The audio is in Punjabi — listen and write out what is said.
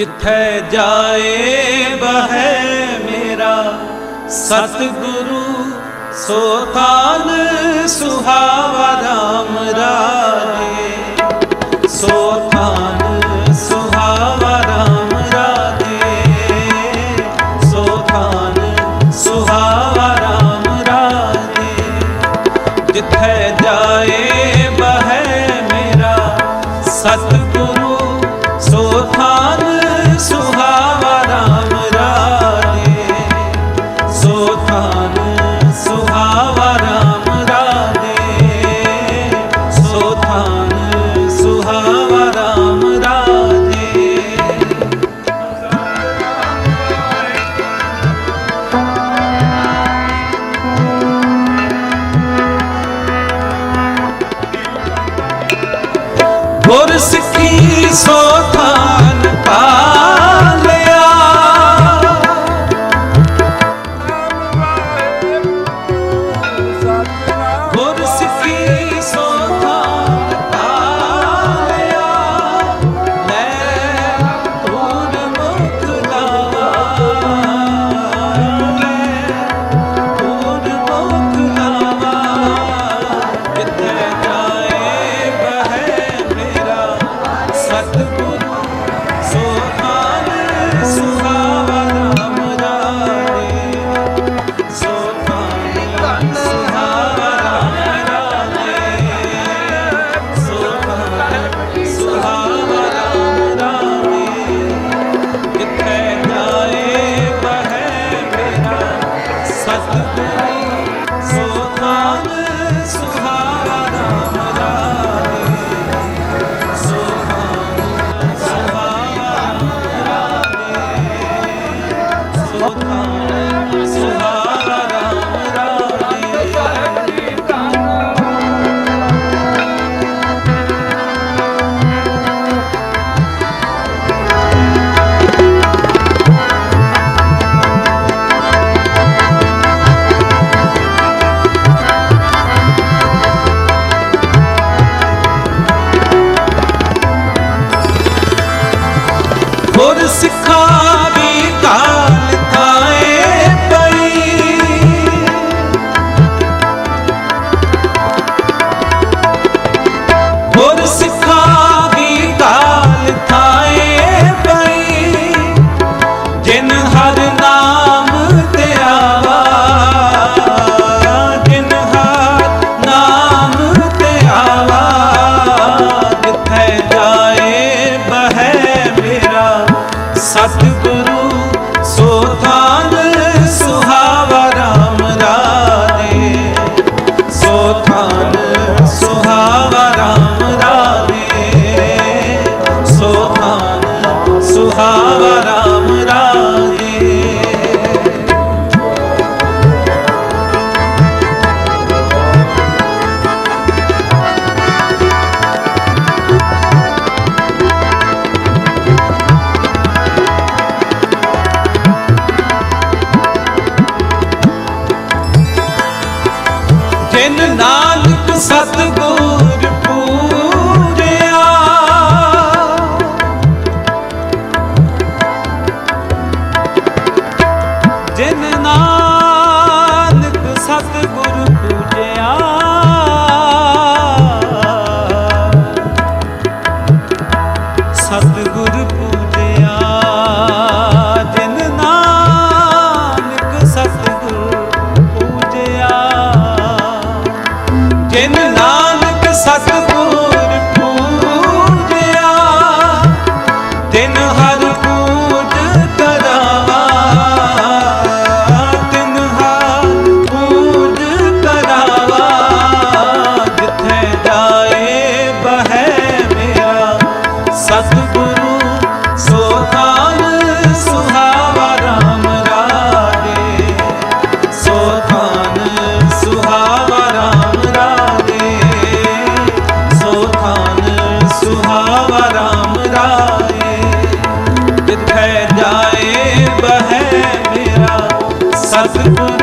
ਜਿੱਥੈ ਜਾਏ ਬਹਿ ਮੇਰਾ ਸਤਿਗੁਰੂ ਸੋਤਾਨ ਸੁਹਾਵਾ ਰਾਮ ਰਾ peaceful. ਸੁਹਾਵਾ ਰਾਮ ਰਾਏ ਜਿਨ ਸਤਿਗੁਰ ਰਾਮ ਰਾਏ। ਜਿਤ ਜਾਏ ਬਹਿ ਮੇਰਾ ਸਤਿਗੁਰ